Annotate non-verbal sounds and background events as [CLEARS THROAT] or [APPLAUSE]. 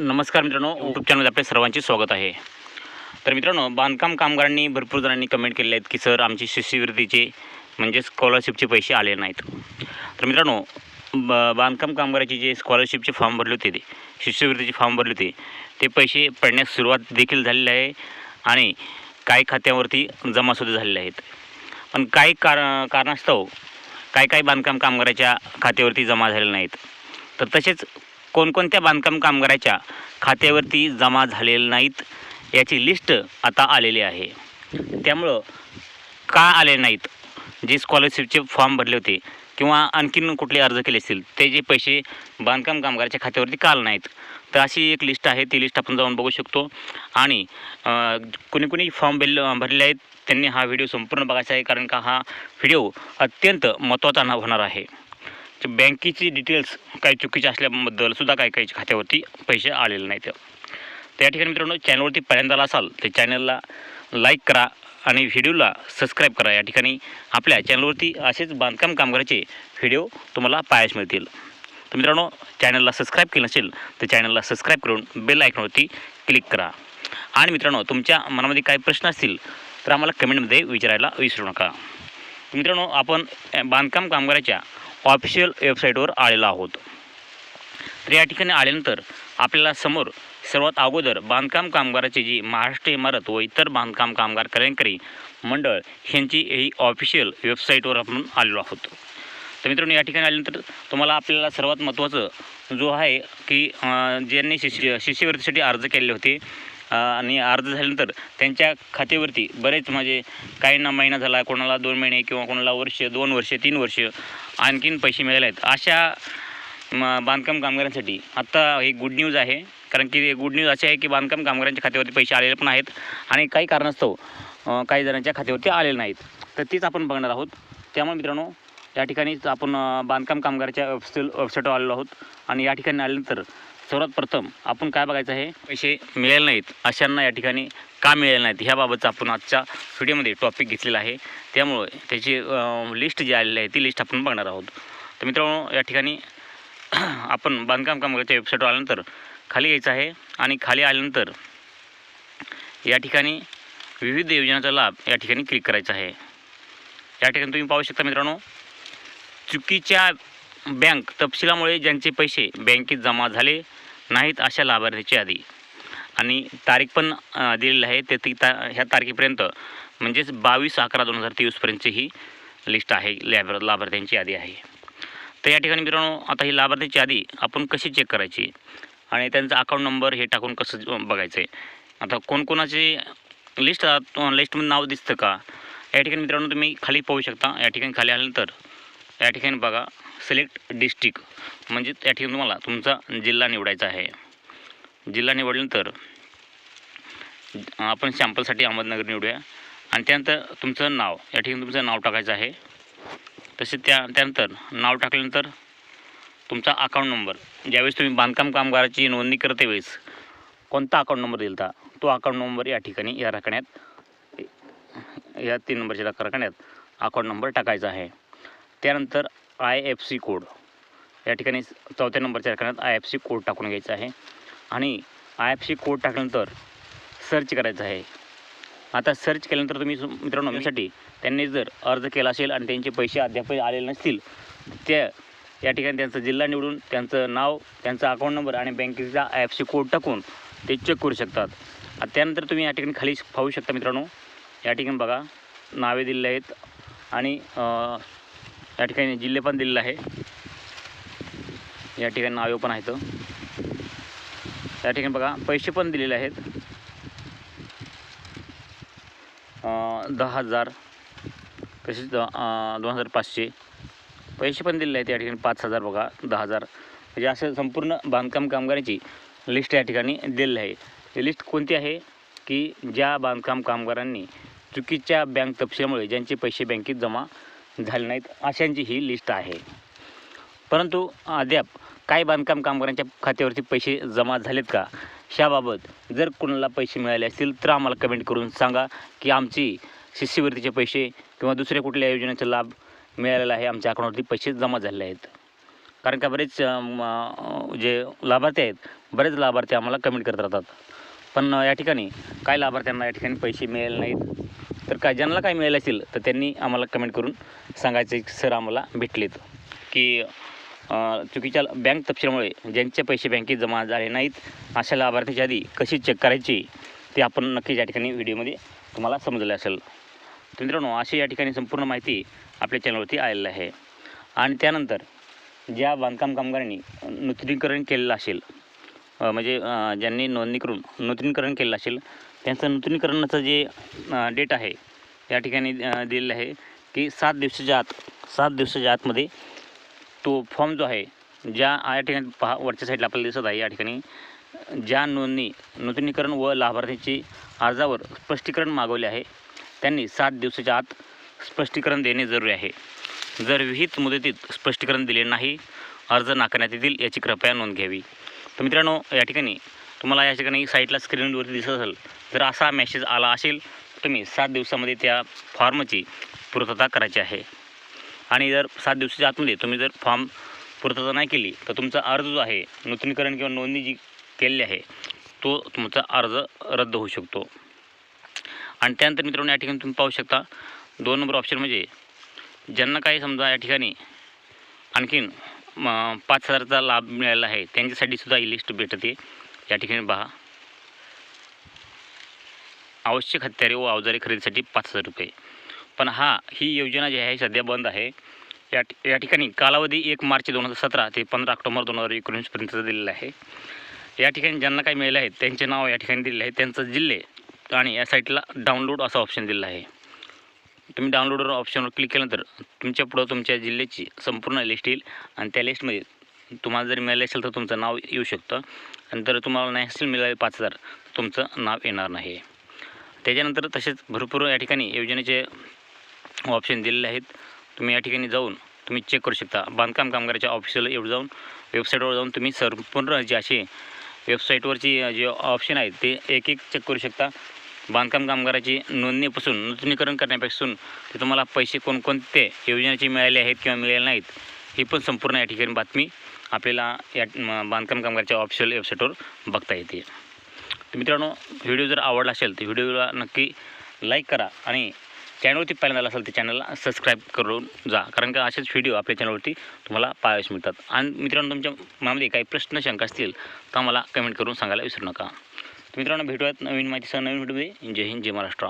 नमस्कार मित्रांनो यूट्यूब चॅनलमध्ये आपल्या सर्वांचे स्वागत आहे. तर मित्रांनो बांधकाम कामगारांनी भरपूर जणांनी कमेंट केलेले आहेत की सर आमची शिष्यवृत्तीचे म्हणजे स्कॉलरशिपचे पैसे आले नाहीत. तर मित्रांनो ब बांधकाम कामगाराचे जे स्कॉलरशिपचे फॉर्म भरले होते ते शिष्यवृत्तीचे फॉर्म भरले होते ते पैसे पडण्यास सुरुवात देखील झालेली आहे आणि काही खात्यावरती जमासुद्धा झालेले आहेत. पण काही कार कारणास्तव काही काही बांधकाम कामगाराच्या खात्यावरती जमा झालेले नाहीत. तर तसेच कोणकोणत्या बांधकाम कामगाराच्या खात्यावरती जमा झालेले नाहीत याची लिस्ट आता आलेली आहे. त्यामुळं का आले नाहीत? जे स्कॉलरशिपचे फॉर्म भरले होते किंवा आणखीन कुठले अर्ज केले असतील ते जे पैसे बांधकाम कामगाराच्या खात्यावरती का आले नाहीत? तर अशी एक लिस्ट आहे ती लिस्ट आपण जाऊन बघू शकतो. आणि कुणी कुणी फॉर्म भरले भरले आहेत त्यांनी हा व्हिडिओ संपूर्ण बघायचा आहे कारण का हा व्हिडिओ अत्यंत महत्त्वाचा ना- होणार आहे. बँकेची डिटेल्स काही चुकीचे असल्याबद्दल सुद्धा काही काही खात्यावरती पैसे आलेले नाहीत. तर या ठिकाणी मित्रांनो चॅनलवरती पहिल्यांदा असाल तर चॅनलला लाईक करा आणि व्हिडिओला सबस्क्राईब करा. या ठिकाणी आपल्या चॅनलवरती असेच बांधकाम कामगाराचे व्हिडिओ तुम्हाला पाहायला मिळतील. तर मित्रांनो चॅनलला सबस्क्राईब केलं नसेल तर चॅनलला सबस्क्राईब करून बेल आयकॉनवरती क्लिक करा. आणि मित्रांनो तुमच्या मनामध्ये काही प्रश्न असतील तर आम्हाला कमेंटमध्ये विचारायला विसरू नका. मित्रांनो आपण बांधकाम कामगाराच्या ऑफिशियल वेबसाईटवर आलेलो आहोत. तर या ठिकाणी आल्यानंतर आपल्याला समोर सर्वात अगोदर बांधकाम कामगाराची जी महाराष्ट्र इमारत व इतर बांधकाम कामगार कल्याणकारी मंडळ ह्यांची ही ऑफिशियल वेबसाईटवर आपण आलेलो आहोत. तर मित्रांनो या ठिकाणी आल्यानंतर तुम्हाला आपल्याला सर्वात महत्त्वाचं जो आहे की ज्यांनी शिष्य शिष्यवृत्तीसाठी अर्ज केले होते आणि अर्ज झाल्यानंतर त्यांच्या खात्यावरती बरेच म्हणजे काहींना महिना झाला कोणाला दोन महिने किंवा कोणाला वर्ष दोन वर्ष तीन वर्ष आणखीन पैसे मिळाले आहेत. अशा म बांधकाम कामगारांसाठी आत्ता ही गुड न्यूज आहे. कारण की गुड न्यूज अशी आहे की बांधकाम कामगारांच्या खात्यावरती पैसे आलेले पण आहेत आणि काही कारणास्तव काही जणांच्या खात्यावरती आलेले नाहीत. तर तीच आपण बघणार आहोत. त्यामुळे मित्रांनो या ठिकाणीच आपण बांधकाम कामगाराच्या वेबसाईट वेबसाईटवर आलेलो आहोत. आणि या ठिकाणी आल्यानंतर सर्वात प्रथम आपण काय बघायचं आहे? पैसे मिळाले नाहीत. अशांना या ठिकाणी का मिळाले नाहीत? ह्याबाबतचा आपण आजच्या व्हिडिओमध्ये टॉपिक घेतलेला आहे. त्यामुळे त्याची लिस्ट जी आलेली आहे ती लिस्ट आपण बघणार आहोत. तर मित्रांनो या ठिकाणी [CLEARS THROAT] आपण बांधकाम कामगाराच्या वेबसाईटवर आल्यानंतर खाली यायचं आहे आणि खाली आल्यानंतर या ठिकाणी विविध योजनांचा लाभ या ठिकाणी क्लिक करायचा आहे. या ठिकाणी तुम्ही पाहू शकता मित्रांनो चुकीच्या बँक तपशिलामुळे ज्यांचे पैसे बँकेत जमा झाले नाहीत अशा लाभार्थीची यादी. आणि तारीख पण दिलेली आहे. ते ती ता ह्या तारखेपर्यंत म्हणजेच बावीस अकरा दोन हजार तेवीसपर्यंतची ही लिस्ट आहे. लॅब लाभार्थ्यांची यादी आहे. तर या ठिकाणी मित्रांनो आता ही लाभार्थ्यांची यादी आपण कशी चेक करायची? आणि त्यांचा अकाउंट नंबर हे टाकून कसं बघायचं आहे आता कोणकोणाची लिस्ट लिस्टमध्ये नाव दिसतं का? या ठिकाणी मित्रांनो तुम्ही खाली पाहू शकता. या ठिकाणी खाली आल्यानंतर या ठिकाणी बघा सिलेक्ट डिस्ट्रिक्ट म्हणजे त्या ठिकाणी तुम्हाला तुमचा जिल्हा निवडायचा आहे. जिल्हा निवडल्यानंतर आपण सॅम्पलसाठी अहमदनगर निवडूया. आणि त्यानंतर तुमचं नाव या ठिकाणी तुमचं नाव टाकायचं आहे. तसे त्या त्यानंतर नाव टाकल्यानंतर तुमचा अकाउंट नंबर ज्यावेळेस तुम्ही बांधकाम कामगाराची नोंदणी करते वेळेस कोणता अकाउंट नंबर दिला तो अकाउंट नंबर या ठिकाणी या रकण्यात या तीन नंबरच्या रकण्यात अकाउंट नंबर टाकायचा आहे. त्यानंतर आय एफ सी कोड या ठिकाणी चौथ्या नंबरच्या रकण्यात आय एफ सी कोड टाकून घ्यायचा आहे. आणि आय एफ सी कोड टाकल्यानंतर सर्च करायचं आहे. आता सर्च केल्यानंतर तुम्ही मित्रांनो यासाठी त्यांनी जर अर्ज केला असेल आणि त्यांचे पैसे अद्याप आलेले नसतील त्या या ठिकाणी त्यांचा जिल्हा निवडून त्यांचं नाव त्यांचा अकाउंट नंबर आणि बँकेचा आय एफ सी कोड टाकून ते चेक करू शकतात. आणि त्यानंतर तुम्ही या ठिकाणी खाली पाहू शकता मित्रांनो या ठिकाणी बघा नावे दिलेले आहेत. आणि त्या या ठिकाणी जिल्हे पण दिलेले आहे. या ठिकाणी नावे पण आहेत. त्या ठिकाणी बघा पैसे पण दिलेले आहेत. दहा हजार तसेच दोन हजार पाचशे. पैसे पण दिलेले आहेत या ठिकाणी पाच हजार बघा दहा हजार. म्हणजे असं संपूर्ण बांधकाम कामगारांची लिस्ट या ठिकाणी दिलेली आहे. ही लिस्ट कोणती आहे? की ज्या बांधकाम कामगारांनी चुकीच्या बँक तपशिलामुळे ज्यांचे पैसे बँकेत जमा झाले नाहीत अशांची ही लिस्ट आहे. परंतु अद्याप काही बांधकाम कामगारांच्या खात्यावरती पैसे जमा झालेत का? ह्याबाबत जर कोणाला पैसे मिळाले असतील तर आम्हाला कमेंट करून सांगा की आमची शिष्यवृत्तीचे पैसे किंवा दुसऱ्या कुठल्या योजनेचा लाभ मिळालेला आहे आमच्या अकाउंटवरती पैसे जमा झालेले आहेत. कारण का बरेच जे लाभार्थी आहेत बरेच लाभार्थी आम्हाला कमेंट करत राहतात. पण या ठिकाणी काय लाभार्थ्यांना या ठिकाणी पैसे मिळाले नाहीत. तर काय ज्यांना काय मिळालं असेल तर त्यांनी आम्हाला कमेंट करून सांगायचं की सर आम्हाला भेटलेत. की चुकीच्या बँक तपशिलामुळे ज्यांचे पैसे बँकेत जमा झाले नाहीत अशा लाभार्थीच्या आधी कशी चेक करायची ते आपण नक्कीच या ठिकाणी व्हिडिओमध्ये तुम्हाला समजलं असेल. तर मित्रांनो अशी या ठिकाणी संपूर्ण माहिती आपल्या चॅनलवरती आलेली आहे. आणि त्यानंतर ज्या बांधकाम कामगारांनी नूतनीकरण केलेलं असेल म्हणजे ज्यांनी नोंदणी करून नूतनीकरण केलं असेल त्यांचं नूतनीकरणाचं जे डेट आहे या ठिकाणी दिलेलं आहे की सात दिवसाच्या आत सात दिवसाच्या आतमध्ये तो फॉर्म जो आहे ज्या या ठिकाणी पहा वरच्या साईडला आपल्याला दिसत आहे या ठिकाणी ज्या नोंदणी नूतनीकरण व लाभार्थीची अर्जावर स्पष्टीकरण मागवले आहे त्यांनी सात दिवसाच्या आत स्पष्टीकरण देणे जरुरी आहे. जर विहित मुदतीत स्पष्टीकरण दिले नाही अर्ज नाकारण्यात येतील याची कृपया नोंद घ्यावी. तर मित्रांनो या ठिकाणी तुम्हाला या ठिकाणी साईटला स्क्रीनवरती दिसत असेल जर असा मेसेज आला असेल तुम्ही सात दिवसामध्ये त्या फॉर्मची पूर्तता करायची आहे. आणि जर सात दिवसाच्या आतमध्ये तुम्ही जर फॉर्म पूर्तता नाही केली तर तुमचा अर्ज जो आहे नूतनीकरण किंवा नोंदणी जी केलेली आहे तो तुमचा अर्ज रद्द होऊ शकतो. आणि त्यानंतर मित्रांनो या ठिकाणी तुम्ही पाहू शकता दोन नंबर ऑप्शन म्हणजे ज्यांना काही समजा या ठिकाणी आणखीन पाच हजारचा लाभ मिळाला आहे. त्यांच्यासाठी सुद्धा ही लिस्ट भेटते. या ठिकाणी पहा. आवश्यक हत्यारे व अवजारे खरेदीसाठी पाच हजार रुपये. पण हा ही योजना जी आहे सध्या बंद आहे. या या ठिकाणी कालावधी एक मार्च दोन हजार सतरा ते पंधरा ऑक्टोबर दोन हजार एकोणीसपर्यंतचा दिलेला आहे. या ठिकाणी ज्यांना काही मिळालं आहे त्यांचे नाव या ठिकाणी दिलेले आहे. त्यांचं जिल्हे आणि या साईटला डाउनलोड असं ऑप्शन दिलेला आहे. तुम्ही डाउनलोडवर ऑप्शनवर क्लिक केल्यानंतर तुमच्या पुढं तुमच्या जिल्ह्याची संपूर्ण लिस्ट येईल. आणि त्या लिस्टमध्ये तुम्हाला जर मिळाले असेल तर तुमचं नाव येऊ शकतं. आणि जर तुम्हाला नाही असेल मिळाले पाच हजार तुमचं नाव येणार नाही. त्याच्यानंतर तसेच भरपूर या ठिकाणी योजनेचे ऑप्शन दिलेले आहेत. तुम्ही या ठिकाणी जाऊन तुम्ही चेक करू शकता. बांधकाम कामगाराच्या ऑफिसला एवढं जाऊन वेबसाईटवर जाऊन तुम्ही संपूर्ण जे असे वेबसाईटवरची जे ऑप्शन आहेत ते एक एक चेक करू शकता. बांधकाम कामगाराची नोंदणीपासून नूतनीकरण करण्यापासून ते तुम्हाला पैसे कोणकोणते योजनेचे मिळाले आहेत किंवा मिळाले नाहीत ही पण संपूर्ण या ठिकाणी बातमी आपल्याला या बांधकाम कामगाराच्या ऑफिशियल वेबसाईटवर बघता येते. तर मित्रांनो व्हिडिओ जर आवडला असेल तर व्हिडिओला नक्की लाईक करा आणि चॅनलवरती पहिल्यांदा आला असेल तर चॅनलला सबस्क्राईब करून जा. कारण का असेच व्हिडिओ आपल्या चॅनलवरती तुम्हाला पाहायला मिळतात. आणि मित्रांनो तुमच्या मनामध्ये काही प्रश्न शंका असतील तर आम्हाला कमेंट करून सांगायला विसरू नका. मित्रांनो भेटूयात नवीन माहितीसह नवीन व्हिडिओमध्ये जय हिंद जय महाराष्ट्र.